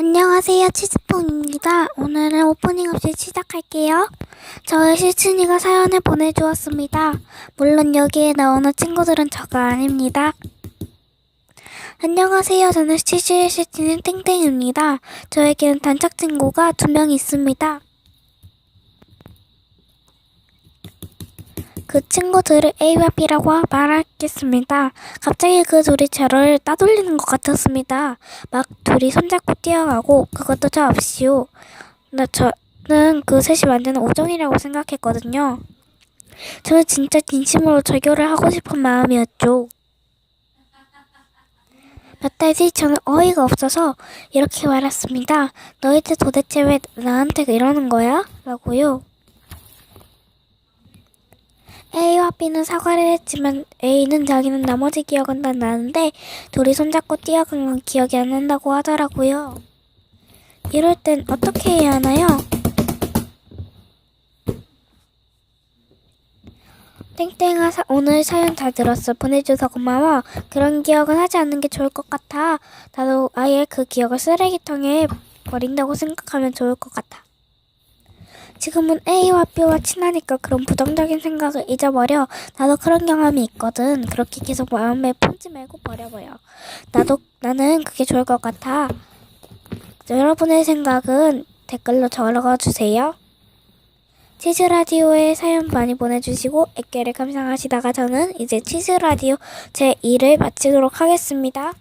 안녕하세요, 치즈퐁입니다. 오늘은 오프닝 없이 시작할게요. 저의 실친이가 사연을 보내주었습니다. 물론 여기에 나오는 친구들은 저가 아닙니다. 안녕하세요. 저는 치즈의 실친인 땡땡입니다. 저에게는 단짝 친구가 두 명 있습니다. 그 친구들을 A와 B라고 말하겠습니다. 갑자기 그 둘이 저를 따돌리는 것 같았습니다. 막 둘이 손잡고 뛰어가고 그것도 저 없이요. 나 저는 그 셋이 완전 오정이라고 생각했거든요. 저는 진짜 진심으로 절교를 하고 싶은 마음이었죠. 몇 달 뒤 저는 어이가 없어서 이렇게 말했습니다. 너희들 도대체 왜 나한테 이러는 거야? 라고요. A와 B는 사과를 했지만 A는 자기는 나머지 기억은 다 나는데 둘이 손잡고 뛰어간 건 기억이 안 난다고 하더라고요. 이럴 땐 어떻게 해야 하나요? 땡땡아 사, 오늘 사연 잘 들었어. 보내줘서 고마워. 그런 기억은 하지 않는 게 좋을 것 같아. 나도 아예 그 기억을 쓰레기통에 버린다고 생각하면 좋을 것 같아. 지금은 A와 B와 친하니까 그런 부정적인 생각을 잊어버려. 나도 그런 경험이 있거든. 그렇게 계속 마음에 품지 말고 버려버려. 나도, 나는 그게 좋을 것 같아. 여러분의 생각은 댓글로 적어주세요. 치즈라디오에 사연 많이 보내주시고 액계를 감상하시다가 저는 이제 치즈라디오 제 2를 마치도록 하겠습니다.